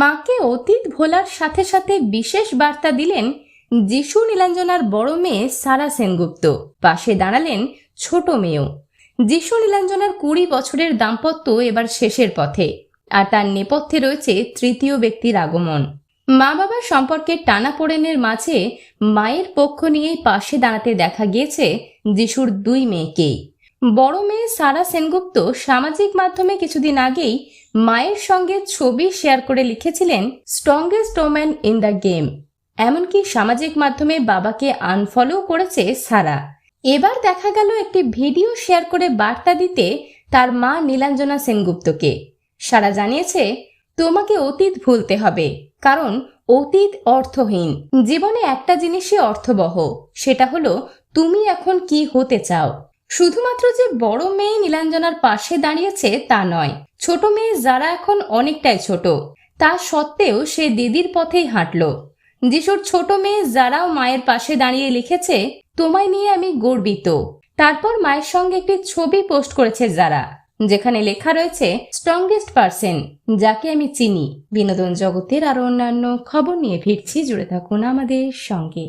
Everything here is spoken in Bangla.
মাকে অতীত ভোলার সাথে সাথে বিশেষ বার্তা দিলেন যিশু নীলাঞ্জনার বড় মেয়ে সারা সেনগুপ্ত। পাশে দাঁড়ালেন ছোট মেয়েও। যিশু নীলাঞ্জনার কুড়ি বছরের দাম্পত্য এবার শেষের পথে, আর তার নেপথ্যে রয়েছে তৃতীয় ব্যক্তির আগমন। মা বাবার সম্পর্কের টানাপোড়েনের মাঝে মায়ের পক্ষ নিয়েই পাশে দাঁড়াতে দেখা গিয়েছে যিশুর দুই মেয়েকেই। বড় মেয়ে সারা সেনগুপ্ত সামাজিক মাধ্যমে কিছুদিন আগেই মায়ের সঙ্গে ছবি শেয়ার করে লিখেছিলেন strongest woman in the game এমনকি সামাজিক মাধ্যমে বাবাকে আনফলো করেছে সারা। এবার দেখা গেল একটি ভিডিও শেয়ার করে বার্তা দিতে তার মা নীলাঞ্জনা সেনগুপ্তকে। সারা জানিয়েছে, তোমাকে অতীত ভুলতে হবে, কারণ অতীত অর্থহীন। জীবনে একটা জিনিসই অর্থবহ, সেটা হলো তুমি এখন কি হতে চাও। শুধুমাত্র যে বড় মেয়ে নীলাঞ্জনার পাশে দাঁড়িয়েছে তা নয়, ছোট মেয়ে যারা এখন অনেকটাই ছোট, তা সত্ত্বেও সে দিদির পথেই হাঁটল। যিশুর ছোট মেয়ে যারাও মায়ের পাশে দাঁড়িয়ে লিখেছে, তোমায় নিয়ে আমি গর্বিত। তারপর মায়ের সঙ্গে একটি ছবি পোস্ট করেছে যারা, যেখানে লেখা রয়েছে স্ট্রংগেস্ট পার্সন যাকে আমি চিনি। বিনোদন জগতের আরও অন্যান্য খবর নিয়ে ফিরছি, জুড়ে থাকুন আমাদের সঙ্গে।